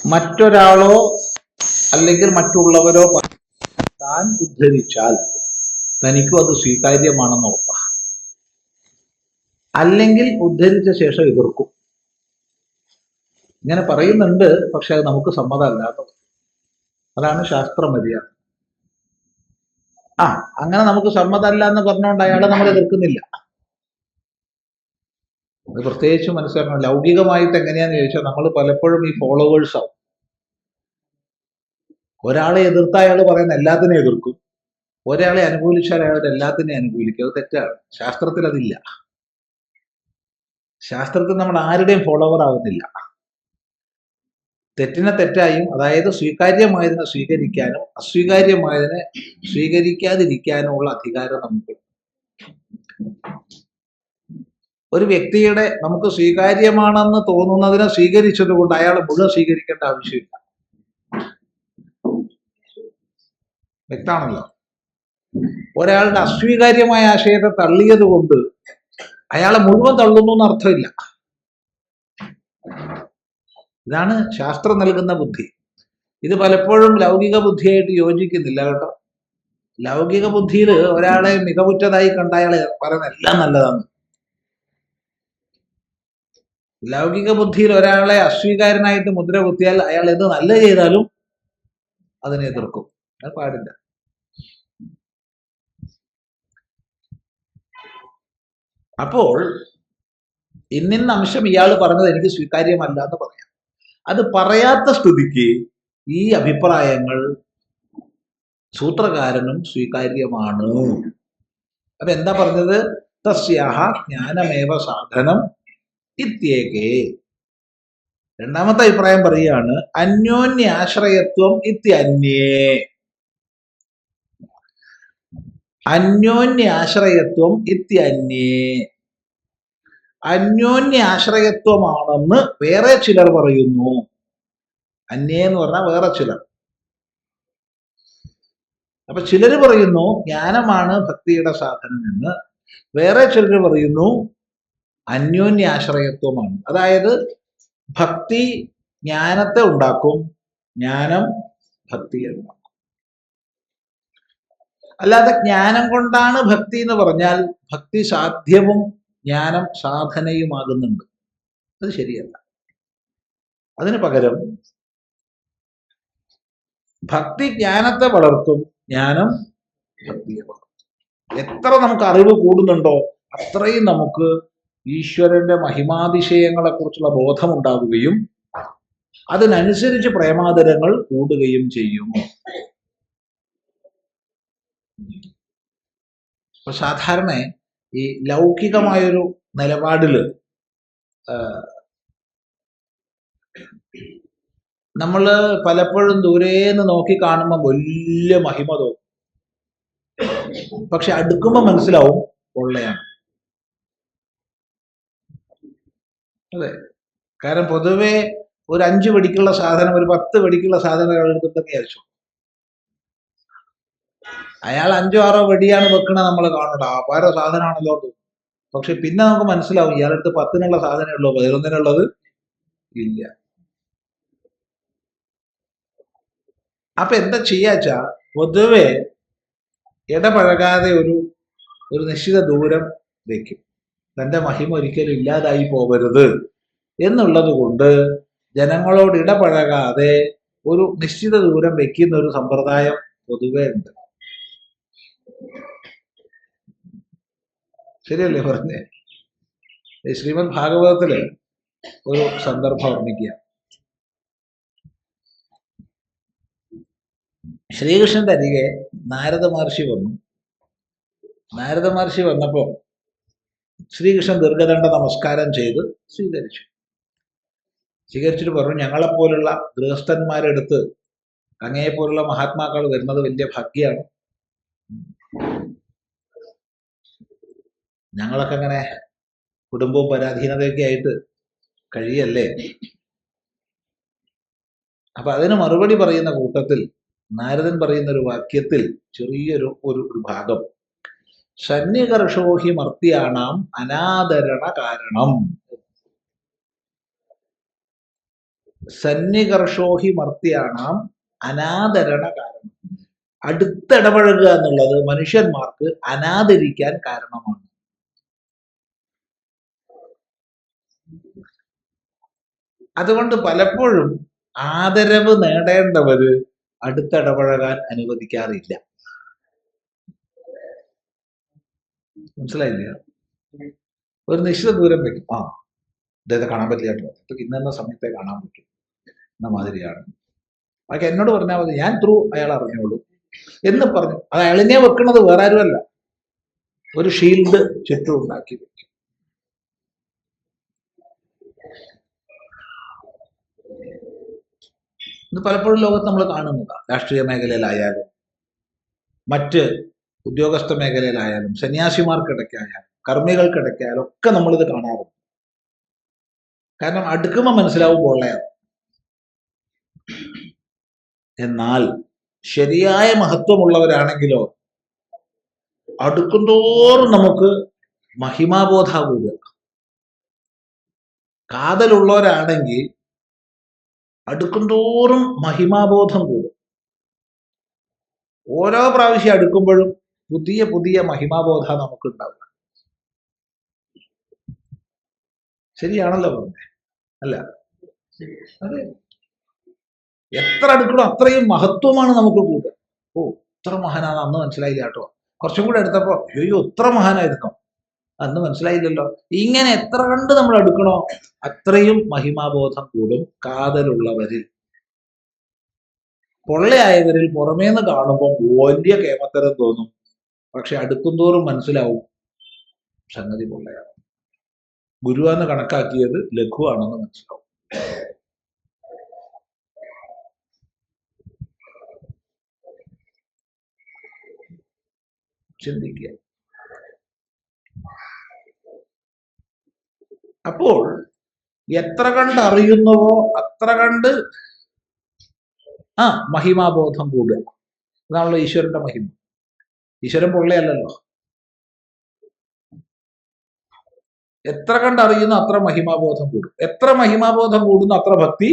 മറ്റൊരാളോ അല്ലെങ്കിൽ മറ്റുള്ളവരോ താൻ ഉദ്ധരിച്ചാൽ തനിക്കും അത് സ്വീകാര്യമാണെന്ന് ഉറപ്പാണ് അല്ലെങ്കിൽ ഉദ്ധരിച്ച ശേഷം എതിർക്കും. ഇങ്ങനെ പറയുന്നുണ്ട് പക്ഷെ അത് നമുക്ക് സമ്മതമല്ലാത്തത്. അതാണ് ശാസ്ത്രമര്യാദ. ആ അങ്ങനെ നമുക്ക് സമ്മതമല്ല എന്ന് പറഞ്ഞുകൊണ്ട് അയാളെ നമ്മൾ എതിർക്കുന്നില്ല. അത് പ്രത്യേകിച്ച് മനസ്സിലാക്കണം. ലൗകികമായിട്ട് എങ്ങനെയാന്ന് ചോദിച്ചാൽ നമ്മൾ പലപ്പോഴും ഈ ഫോളോവേഴ്സ് ആവും. ഒരാളെ എതിർത്ത അയാൾ പറയുന്ന എല്ലാത്തിനെയും എതിർക്കും. ഒരാളെ അനുകൂലിച്ചാൽ അയാളുടെ എല്ലാത്തിനെയും അനുകൂലിക്കും. അത് തെറ്റാണ്. ശാസ്ത്രത്തിൽ അതില്ല. ശാസ്ത്രത്തിൽ നമ്മൾ ആരുടെയും ഫോളോവർ ആവുന്നില്ല. തെറ്റിനെ തെറ്റായും അതായത് സ്വീകാര്യമായതിനെ സ്വീകരിക്കാനും അസ്വീകാര്യമായതിനെ സ്വീകരിക്കാതിരിക്കാനുമുള്ള അധികാരം നമുക്ക് ഒരു വ്യക്തിയുടെ നമുക്ക് സ്വീകാര്യമാണെന്ന് തോന്നുന്നതിനെ സ്വീകരിച്ചത് കൊണ്ട് അയാൾ മുഴുവൻ സ്വീകരിക്കേണ്ട ആവശ്യമില്ല. വ്യക്താണല്ലോ. ഒരാളുടെ അസ്വീകാര്യമായ ആശയത്തെ തള്ളിയത് കൊണ്ട് അയാളെ മുഴുവൻ തള്ളുന്നു എന്ന് അർത്ഥമില്ല. ഇതാണ് ശാസ്ത്രം നൽകുന്ന ബുദ്ധി. ഇത് പലപ്പോഴും ലൗകിക ബുദ്ധിയായിട്ട് യോജിക്കുന്നില്ല കേട്ടോ. ലൗകിക ബുദ്ധിയിൽ ഒരാളെ മികവുറ്റതായി കണ്ട അയാളെ പറയുന്ന എല്ലാം നല്ലതാണ്. ലൗകിക ബുദ്ധിയിൽ ഒരാളെ അസ്വീകാരനായിട്ട് മുദ്ര കുത്തിയാൽ അയാൾ എന്ത് നല്ല ചെയ്താലും അതിനെ എതിർക്കും. അത് പാടില്ല. അപ്പോൾ ഇന്നിന്ന അംശം ഇയാൾ പറഞ്ഞത് എനിക്ക് സ്വീകാര്യമല്ല എന്ന് പറയാം. അത് പറയാത്ത സ്ഥിതിക്ക് ഈ അഭിപ്രായങ്ങൾ സൂത്രകാരനും സ്വീകാര്യമാണ്. അപ്പൊ എന്താ പറഞ്ഞത്? തസ്യാഹ ജ്ഞാനമേവ സാധനം ഇത്യേകേ. രണ്ടാമത്തെ അഭിപ്രായം പറയുകയാണ് അന്യോന്യ അന്യോന്യാശ്രയത്വം ഇത്യന്യേ അന്യോന്യാശ്രയത്വം ഇത്യന്യേ അന്യോന്യാശ്രയത്വമാണെന്ന് വേറെ ചിലർ പറയുന്നു. അന്യേ എന്ന് പറഞ്ഞാൽ വേറെ ചിലർ. അപ്പൊ ചിലർ പറയുന്നു ജ്ഞാനമാണ് ഭക്തിയുടെ സാധനം എന്ന് വേറെ ചിലർ പറയുന്നു അന്യോന്യാശ്രയത്വമാണ്. അതായത് ഭക്തി ജ്ഞാനത്തെ ഉണ്ടാക്കും ജ്ഞാനം ഭക്തിയെ ഉണ്ടാക്കും. അല്ലാതെ ജ്ഞാനം കൊണ്ടാണ് ഭക്തി എന്ന് പറഞ്ഞാൽ ഭക്തി സാധ്യവും ജ്ഞാനം സാധനയുമാകുന്നുണ്ട്. അത് ശരിയല്ല. അതിന് പകരം ഭക്തി ജ്ഞാനത്തെ വളർത്തും ജ്ഞാനം ഭക്തിയെ വളർത്തും. എത്ര നമുക്ക് അറിവ് കൂടുന്നുണ്ടോ അത്രയും നമുക്ക് ഈശ്വരന്റെ മഹിമാതിശയങ്ങളെ കുറിച്ചുള്ള ബോധമുണ്ടാവുകയും അതിനനുസരിച്ച് പ്രേമാദരങ്ങൾ കൂടുകയും ചെയ്യും. അപ്പൊ സാധാരണ ഈ ലൗകികമായൊരു നിലപാടിൽ നമ്മൾ പലപ്പോഴും ദൂരേന്ന് നോക്കി കാണുമ്പോൾ വലിയ മഹിമ തോന്നും. പക്ഷെ അടുക്കുമ്പോൾ മനസ്സിലാവും പൊള്ളയാണ്. അതെ. കാരണം പൊതുവെ ഒരു അഞ്ച് വെടിക്കുള്ള സാധനം ഒരു പത്ത് വെടിക്കുള്ള സാധനം ഒരാൾ എടുത്തിട്ടെന്ന് വിചാരിച്ചു. അയാൾ അഞ്ചോ ആറോ വെടിയാണ് വെക്കണത് നമ്മൾ കാണണ്ട അപാര സാധനമാണല്ലോ. പക്ഷെ പിന്നെ നമുക്ക് മനസ്സിലാവും ഇയാളെടുത്ത് പത്തിനുള്ള സാധനമേ ഉള്ളൂ പതിനൊന്നിനുള്ളത് ഇല്ല. അപ്പൊ എന്താ ചെയ്യാച്ച പൊതുവെ ഇടപഴകാതെ ഒരു ഒരു നിശ്ചിത ദൂരം വെക്കും. തന്റെ മഹിമ ഒരിക്കലും ഇല്ലാതായി പോകരുത് എന്നുള്ളത് കൊണ്ട് ജനങ്ങളോട് ഇടപഴകാതെ ഒരു നിശ്ചിത ദൂരം വെക്കുന്ന ഒരു സമ്പ്രദായം പൊതുവേ ഉണ്ട്. ശരിയല്ലേ പറഞ്ഞേ? ശ്രീമദ് ഭാഗവതത്തിൽ ഒരു സന്ദർഭം ഓർമ്മിക്കുക. ശ്രീകൃഷ്ണന്റെ അരികെ നാരദ മഹർഷി വന്നു. നാരദ മഹർഷി വന്നപ്പോ ശ്രീകൃഷ്ണൻ ദീർഘദണ്ഡ നമസ്കാരം ചെയ്ത് സ്വീകരിച്ചു. സ്വീകരിച്ചിട്ട് പറഞ്ഞു ഞങ്ങളെപ്പോലുള്ള ഗൃഹസ്ഥന്മാരെടുത്ത് അങ്ങയെപ്പോലുള്ള മഹാത്മാക്കൾ വരുന്നത് വലിയ ഭാഗ്യമാണ് ഞങ്ങളൊക്കെ അങ്ങനെ കുടുംബവും പരാധീനതയൊക്കെ ആയിട്ട് കഴിയല്ലേ? അപ്പൊ അതിന് മറുപടി പറയുന്ന കൂട്ടത്തിൽ നാരദൻ പറയുന്ന ഒരു വാക്യത്തിൽ ചെറിയൊരു ഒരു ഭാഗം സന്യകർഷോഹി മർത്യാണാം അനാദരണ കാരണം. സന്നികർഷോഹി മർത്യാണാം അനാദരണ കാരണം. അടുത്തിടപഴകുക എന്നുള്ളത് മനുഷ്യന്മാർക്ക് അനാദരിക്കാൻ കാരണമാണ്. അതുകൊണ്ട് പലപ്പോഴും ആദരവ് നേടേണ്ടവര് അടുത്തിടപഴകാൻ അനുവദിക്കാറില്ല. മനസ്സിലായില്ല? ഒരു നിശ്ചിത ദൂരം വെക്കും. ആ ഇദ്ദേഹത്തെ കാണാൻ പറ്റില്ല ഇന്ന സമയത്തെ കാണാൻ പറ്റും. എന്ന മാതിരിയാണ്. അതൊക്കെ എന്നോട് പറഞ്ഞാൽ മതി. ഞാൻ ത്രൂ അയാൾ അറിഞ്ഞോളൂ. എന്ന് പറഞ്ഞു. അത് അയാളിനെ വെക്കുന്നത് വേറെ ആരുമല്ല ഒരു ഷീൽഡ് ചുറ്റും ഉണ്ടാക്കി വെക്കും. ഇത് പലപ്പോഴും ലോകത്ത് നമ്മൾ കാണുന്നതാണ് രാഷ്ട്രീയ മേഖലയിലായാലും മറ്റ് ഉദ്യോഗസ്ഥ മേഖലയിലായാലും സന്യാസിമാർക്കിടയ്ക്കായാലും കർമ്മികൾക്കിടയ്ക്കായാലും ഒക്കെ നമ്മളിത് കാണാറുണ്ട്. കാരണം അടുക്കുമ്പോൾ മനസ്സിലാവും പൊള്ളയാണ് എന്നാൽ ശരിയായ മഹത്വമുള്ളവരാണെങ്കിലോ അടുക്കുന്തോറും നമുക്ക് മഹിമാബോധാവുക കാതലുള്ളവരാണെങ്കിൽ അടുക്കുന്തോറും മഹിമാബോധം കൂടും. ഓരോ പ്രാവശ്യം അടുക്കുമ്പോഴും പുതിയ പുതിയ മഹിമാബോധ നമുക്ക് ഉണ്ടാവുക ശരിയാണല്ലോ പറഞ്ഞേ. അല്ല. അതെ. എത്ര അടുക്കണോ അത്രയും മഹത്വമാണ് നമുക്ക് കൂടുതൽ ഓ ഇത്ര മഹാനാണ് അന്ന് മനസ്സിലായില്ല കേട്ടോ. കുറച്ചും കൂടെ എടുത്തപ്പോ അയ്യോ ഇത്ര മഹാനായിരുന്നു അന്ന് മനസ്സിലായില്ലല്ലോ. ഇങ്ങനെ എത്ര കണ്ട് നമ്മൾ അടുക്കണോ? അത്രയും മഹിമാബോധം കൂടും കാതലുള്ളവരിൽ. പൊള്ളയായവരിൽ പുറമേന്ന് കാണുമ്പോൾ വലിയ കേമത്തരം തോന്നും. പക്ഷെ അടുക്കുന്തോറും മനസ്സിലാവും സംഗതി പൊള്ളയാണ് ഗുരുവാന്ന് കണക്കാക്കിയത് ലഘുവാണെന്ന് മനസ്സിലാവും. ചിന്തിക്കുക. അപ്പോൾ എത്ര കണ്ട് അറിയുന്നുവോ അത്ര കണ്ട് ആ മഹിമാബോധം കൂടുക. അതാണല്ലോ ഈശ്വരന്റെ മഹിമ. ഈശ്വരൻ പൊള്ളയല്ലല്ലോ. എത്ര കണ്ടറിയുന്ന അത്ര മഹിമാബോധം കൂടും. എത്ര മഹിമാബോധം കൂടുന്നു അത്ര ഭക്തി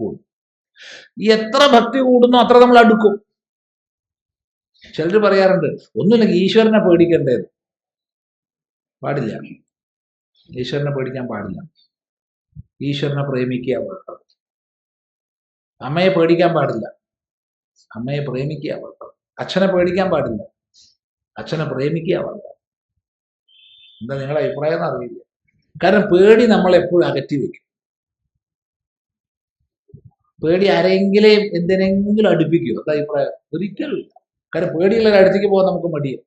കൂടും. എത്ര ഭക്തി കൂടുന്നു അത്ര നമ്മൾ അടുക്കും. ചിലർ പറയാറുണ്ട് ഒന്നുമില്ലെങ്കിൽ ഈശ്വരനെ പേടിക്കണ്ടേ? പാടില്ല. ഈശ്വരനെ പേടിക്കാൻ പാടില്ല. ഈശ്വരനെ പ്രേമിക്കുക അമ്മയെ പേടിക്കാൻ പാടില്ല. അമ്മയെ പ്രേമിക്കുക അച്ഛനെ പേടിക്കാൻ പാടില്ല. അച്ഛനെ പ്രേമിക്കുക പാടില്ല. എന്താ നിങ്ങളുടെ അഭിപ്രായം എന്ന് അറിയില്ല. കാരണം പേടി നമ്മൾ എപ്പോഴും അകറ്റി വെക്കും. പേടി ആരെങ്കിലും എന്തിനെങ്കിലും അടുപ്പിക്കുമോ എന്താ അഭിപ്രായം? ഒരിക്കലും കാരണം പേടിയുള്ള അടുത്തേക്ക് പോകാൻ നമുക്ക് മടിയും.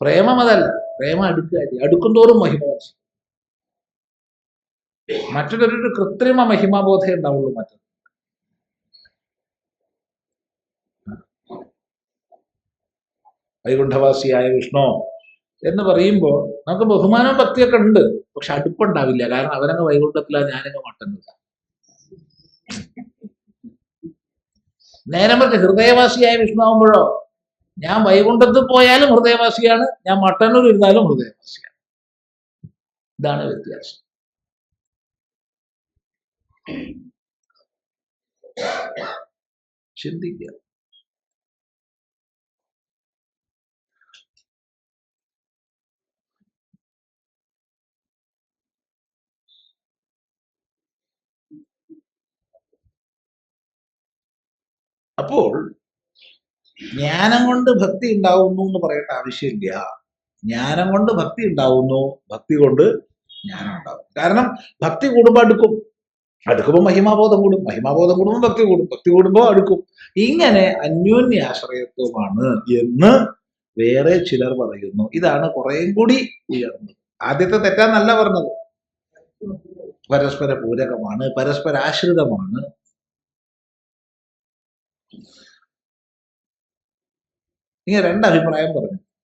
പ്രേമം അതല്ല. പ്രേമം അടുക്കുക. അടുക്കും തോറും മഹിമ മറ്റൊരു കൃത്രിമ മഹിമാബോധേ ഉണ്ടാവുള്ളൂ മറ്റൊരു വൈകുണ്ഠവാസിയായ വിഷ്ണു എന്ന് പറയുമ്പോൾ നമുക്ക് ബഹുമാനവും ഭക്തിയൊക്കെ ഉണ്ട്. പക്ഷെ അടുപ്പുണ്ടാവില്ല. കാരണം അവനങ്ങ് വൈകുണ്ഠത്തിലാ ഞാനങ്ങ് മട്ടുന്നില്ല നേരം മറിച്ച് ഹൃദയവാസിയായ വിഷ്ണു ആവുമ്പോഴോ? ഞാൻ വൈകുണ്ഠത്ത് പോയാലും ഹൃദയവാസിയാണ്. ഞാൻ മട്ടന്നൂർ ഇരുന്നാലും ഹൃദയവാസിയാണ്. ഇതാണ് വ്യത്യാസം. ചിന്തിക്കുക. അപ്പോൾ ജ്ഞാനം കൊണ്ട് ഭക്തി ഉണ്ടാവുന്നു എന്ന് പറയേണ്ട ആവശ്യമില്ല. ജ്ഞാനം കൊണ്ട് ഭക്തി ഉണ്ടാവുന്നു. ഭക്തി കൊണ്ട് ജ്ഞാനം ഉണ്ടാവും കാരണം ഭക്തി കൂടുമ്പോൾ അടുക്കും. അടുക്കുമ്പോൾ മഹിമാബോധം കൂടും. മഹിമാബോധം കൂടുമ്പോൾ ഭക്തി കൂടും. ഭക്തി കൂടുമ്പോൾ അടുക്കും. ഇങ്ങനെ അന്യോന്യാശ്രയത്വമാണ് എന്ന് വേറെ ചിലർ പറയുന്നു. ഇതാണ് കുറേയും കൂടി ഉയർന്നത്. ആദ്യത്തെ തെറ്റാന്നല്ല പറഞ്ഞത്. പരസ്പര പൂരകമാണ്. പരസ്പര ആശ്രിതമാണ് ഇങ്ങനെ രണ്ട് അഭിപ്രായം പറഞ്ഞു.